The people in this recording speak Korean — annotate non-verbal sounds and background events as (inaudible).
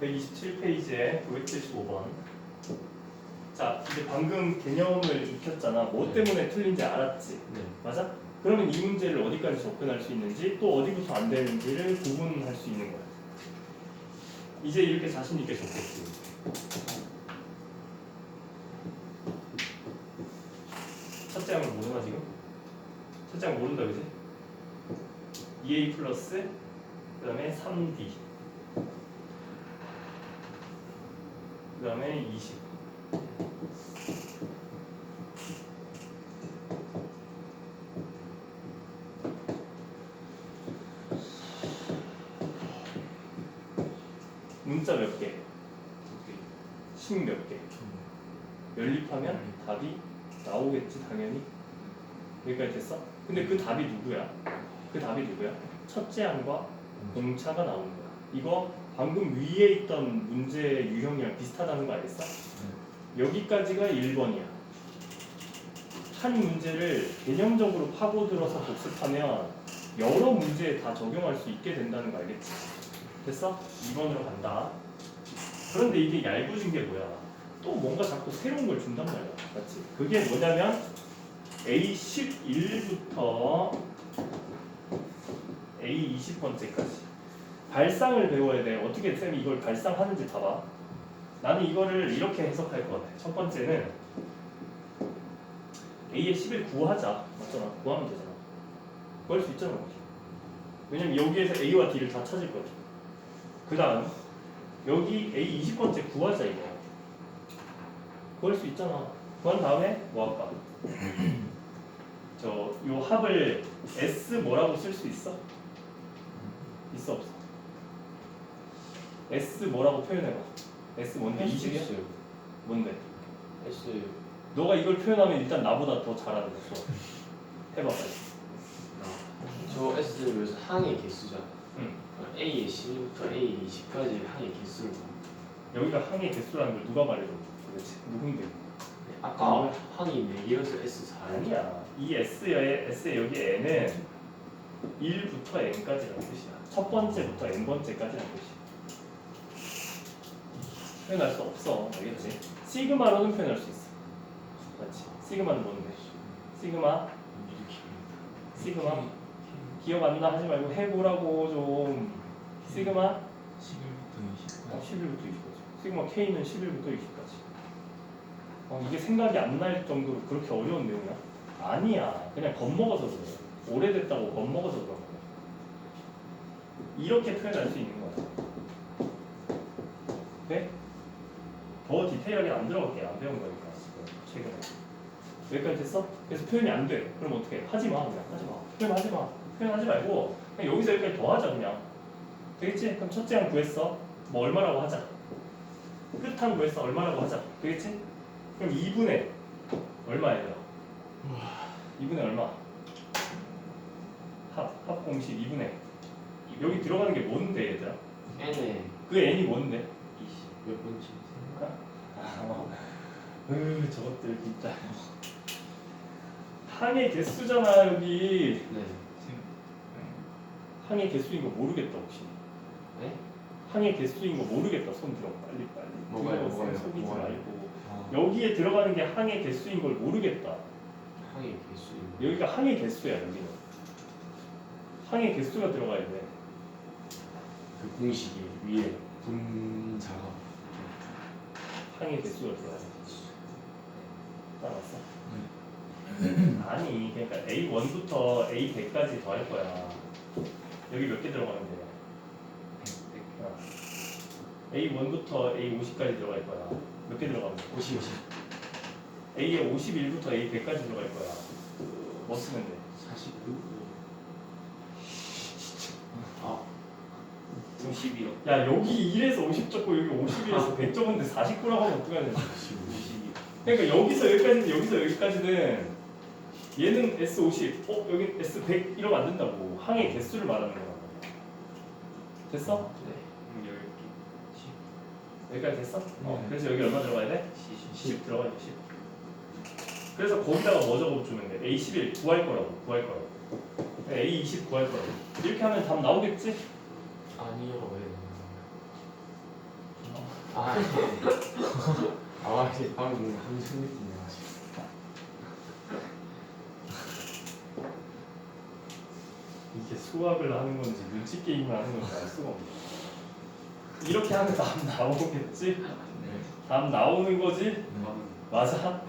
127페이지에 975번. 자, 이제 방금 개념을 익혔잖아. 뭐 때문에 틀린지 알았지. 네. 맞아? 그러면 이 문제를 어디까지 접근할 수 있는지 또 어디부터 안 되는지를 구분할 수 있는 거야. 이제 이렇게 자신 있게 적겠지. 첫째 항을 모르나 지금? 첫째 항 모른다 그지? 2a 플러스 그 다음에 3d 그 다음에 20 문자 몇 개? 식 몇 개? 연립하면 답이 나오겠지 당연히 여기까지 됐어? 근데 그 답이 누구야? 그 답이 누구야? 첫째 항과 공차가 나오는 거야 이거 방금 위에 있던 문제 유형이랑 비슷하다는 거 알겠어? 여기까지가 1번이야 한 문제를 개념적으로 파고들어서 복습하면 여러 문제에 다 적용할 수 있게 된다는 거 알겠지? 됐어? 2번으로 간다 그런데 이게 얇아진 게 뭐야? 또 뭔가 자꾸 새로운 걸 준단 말이야. 맞지? 그게 뭐냐면 A11부터 A20번째까지 발상을 배워야 돼. 어떻게 쌤이 이걸 발상하는지 봐봐. 나는 이거를 이렇게 해석할 것 같아. 첫 번째는 A의 10을 구하자. 맞잖아. 구하면 되잖아. 구할 수 있잖아. 왜냐면 여기에서 A와 D를 다 찾을 거지. 그 다음 여기 A 20번째 구하자 이거. 구할 수 있잖아. 구한 다음에 뭐 할까? (clears throat) 저 요 합을 S 뭐라고 쓸 수 있어? 있어 없어? S 뭐라고 표현해봐. S 뭔데? 20이야? 뭔데? S 너가 이걸 표현하면 일단 나보다 더 잘하는 거어 해봐 빨리. 저 S를 여기서 항의 개수잖아. 응. A의 10부터 A 20까지 항의 개수를 여기가 항의 개수라는 걸 누가 말해줘? 도대체 누군데? 아까 항이 4개여서 S 4 아니야. 이 S의 S의 여기 N은 1부터 N까지라는 뜻이야. 첫 번째부터 N 번째까지라는 뜻이야. 표현할 수 없어. 알겠지? 시그마로는 표현할 수 있어. 맞지? 시그마는 뭔데? 시그마? 시그마? 기억 안 나 하지 말고 해보라고 좀. 시그마? 11부터 어, 20까지 11부터 20까지. 시그마 K는 11부터 20까지. 어, 이게 생각이 안 날 정도로 그렇게 어려운 내용이야? 아니야. 그냥 겁먹어서 그래. 오래됐다고 겁먹어서 그런 거야. 이렇게 표현할 수 있는 거야. 네? 더 디테일하게 안 들어갈게. 안 배운 거니까. 지금 최근에. 여기까지 됐어? 그래서 표현이 안 돼. 그럼 어떻게 해? 하지 마. 그냥 하지 마. 표현하지 마. 표현하지 말고 그냥 여기서 여기까지 더 하자 그냥. 되겠지? 그럼 첫째 항 구했어. 뭐 얼마라고 하자. 끝항 구했어. 얼마라고 하자. 되겠지? 그럼 2분의 얼마 얘들아? 2분의 얼마? 합, 합 공식 2분의 여기 들어가는 게 뭔데 얘들아? N의 그 n이 뭔데? 20. 몇 번째? 으 저것들 진짜 항의 개수잖아 여기 네. 항의 개수인 거 모르겠다 혹시 네? 항의 개수인 거 모르겠다 손 들어 빨리 빨리 뭐가요, 뭐가요, 속이지 뭐가요? 말고 아, 여기에 들어가는 게 항의 개수인 걸 모르겠다 항의 개수. 여기가 항의 개수야 여기는 항의 개수가 들어가야 돼 그 공식이 위에 분자가 항의 개수가 들어가야 돼 따라왔어? 네. 아니 그러니까 A1부터 A100까지 더할 거야 여기 몇 개 들어가면 돼? 어. A1부터 A50까지 들어갈 거야 몇 개 들어가면 돼? 50. A에 51부터 A100까지 들어갈 거야 뭐 쓰면 돼? 49. 52요 야 여기 1에서 50 적고 여기 51에서 100 적었는데 49라고 하면 어떡하냐 52. 그러니까 여기서 여기까지는 여기서 여기까지는 얘는 S50, 어 여기 S100 이러면 안 된다고 항의 개수를 말하는 거야. 됐어? 네. 여기까지 됐어? 어, 네. 그래서 여기 얼마 들어가야 돼? 10 들어가야 돼 10. 그래서 거기다가 뭐 적어주면 돼? A11 구할 거라고 구할 거라고. A20 구할 거라고. 이렇게 하면 답 나오겠지? 아니요. 왜? 아, 아, 씨, 방금 뭔가 함성 느낌이 나가지고. 이게 수학을 하는 건지 눈치 게임을 하는 건지 알 수가 없네. 이렇게 하면 답 나오겠지? 네. 답 나오는 거지? 네. 맞아?